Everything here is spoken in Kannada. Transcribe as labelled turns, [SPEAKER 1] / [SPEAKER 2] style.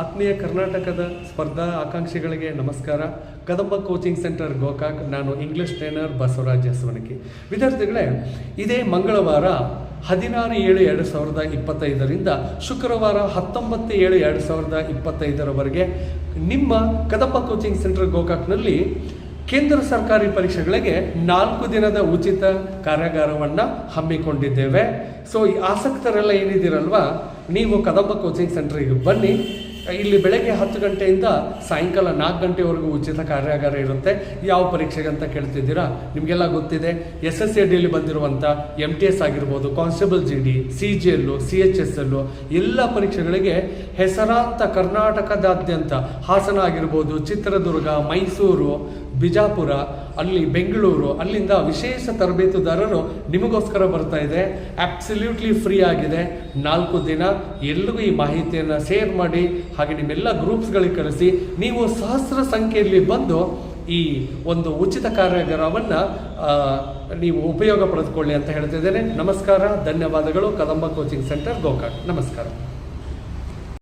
[SPEAKER 1] ಆತ್ಮೀಯ ಕರ್ನಾಟಕದ ಸ್ಪರ್ಧಾ ಆಕಾಂಕ್ಷಿಗಳಿಗೆ ನಮಸ್ಕಾರ. ಕದಂಬ ಕೋಚಿಂಗ್ ಸೆಂಟರ್ ಗೋಕಾಕ್, ನಾನು ಇಂಗ್ಲಿಷ್ ಟ್ರೈನರ್ ಬಸವರಾಜ ಹಸುವನಕಿ ವಿದ್ಯಾರ್ಥಿಗಳೇ, ಇದೇ ಮಂಗಳವಾರ ಹದಿನಾರು ಏಳು ಎರಡು ಸಾವಿರದ ಇಪ್ಪತ್ತೈದರಿಂದ ಶುಕ್ರವಾರ ಹತ್ತೊಂಬತ್ತು ಏಳು ಎರಡು ಸಾವಿರದ ಇಪ್ಪತ್ತೈದರವರೆಗೆ ನಿಮ್ಮ ಕದಂಬ ಕೋಚಿಂಗ್ ಸೆಂಟರ್ ಗೋಕಾಕ್ನಲ್ಲಿ ಕೇಂದ್ರ ಸರ್ಕಾರಿ ಪರೀಕ್ಷೆಗಳಿಗೆ ನಾಲ್ಕು ದಿನದ ಉಚಿತ ಕಾರ್ಯಾಗಾರವನ್ನು ಹಮ್ಮಿಕೊಂಡಿದ್ದೇವೆ. ಸೊ ಈ ಆಸಕ್ತರೆಲ್ಲ ಏನಿದ್ದೀರಲ್ವ, ನೀವು ಕದಂಬ ಕೋಚಿಂಗ್ ಸೆಂಟರ್ಗೆ ಬನ್ನಿ. ಇಲ್ಲಿ ಬೆಳಗ್ಗೆ ಹತ್ತು ಗಂಟೆಯಿಂದ ಸಾಯಂಕಾಲ ನಾಲ್ಕು ಗಂಟೆವರೆಗೂ ಉಚಿತ ಕಾರ್ಯಾಗಾರ ಇರುತ್ತೆ. ಯಾವ ಪರೀಕ್ಷೆಗೆ ಅಂತ ಕೇಳ್ತಿದ್ದೀರಾ? ನಿಮಗೆಲ್ಲ ಗೊತ್ತಿದೆ. ಎಸ್ ಎಸ್ ಸಿ ಡಿಯಲ್ಲಿ ಬಂದಿರುವಂಥ ಎಂ ಟಿ ಎಸ್ ಆಗಿರ್ಬೋದು, constable G D C G L C H S L ಎಲ್ಲ ಪರೀಕ್ಷೆಗಳಿಗೆ ಹೆಸರಾಂತ ಕರ್ನಾಟಕದಾದ್ಯಂತ ಹಾಸನ ಆಗಿರ್ಬೋದು, ಚಿತ್ರದುರ್ಗ, ಮೈಸೂರು, ಬಿಜಾಪುರ ಅಲ್ಲಿ ಬೆಂಗಳೂರು, ಅಲ್ಲಿಂದ ವಿಶೇಷ ತರಬೇತುದಾರರು ನಿಮಗೋಸ್ಕರ ಬರ್ತಾ ಇದೆ. ಅಬ್ಸಲ್ಯೂಟ್ಲಿ ಫ್ರೀ ಆಗಿದೆ. ನಾಲ್ಕು ದಿನ ಎಲ್ರಿಗೂ ಈ ಮಾಹಿತಿಯನ್ನು ಶೇರ್ ಮಾಡಿ, ಹಾಗೆ ನಿಮ್ಮೆಲ್ಲ ಗ್ರೂಪ್ಸ್ಗಳಿಗೆ ಕಳಿಸಿ. ನೀವು ಸಹಸ್ರ ಸಂಖ್ಯೆಯಲ್ಲಿ ಬಂದು ಈ ಒಂದು ಉಚಿತ ಕಾರ್ಯಾಗಾರವನ್ನು ನೀವು ಉಪಯೋಗ ಪಡೆದುಕೊಳ್ಳಿ ಅಂತ ಹೇಳ್ತಿದ್ದೇನೆ ನಮಸ್ಕಾರ, ಧನ್ಯವಾದಗಳು. Kadamba coaching centre Gokak. ನಮಸ್ಕಾರ.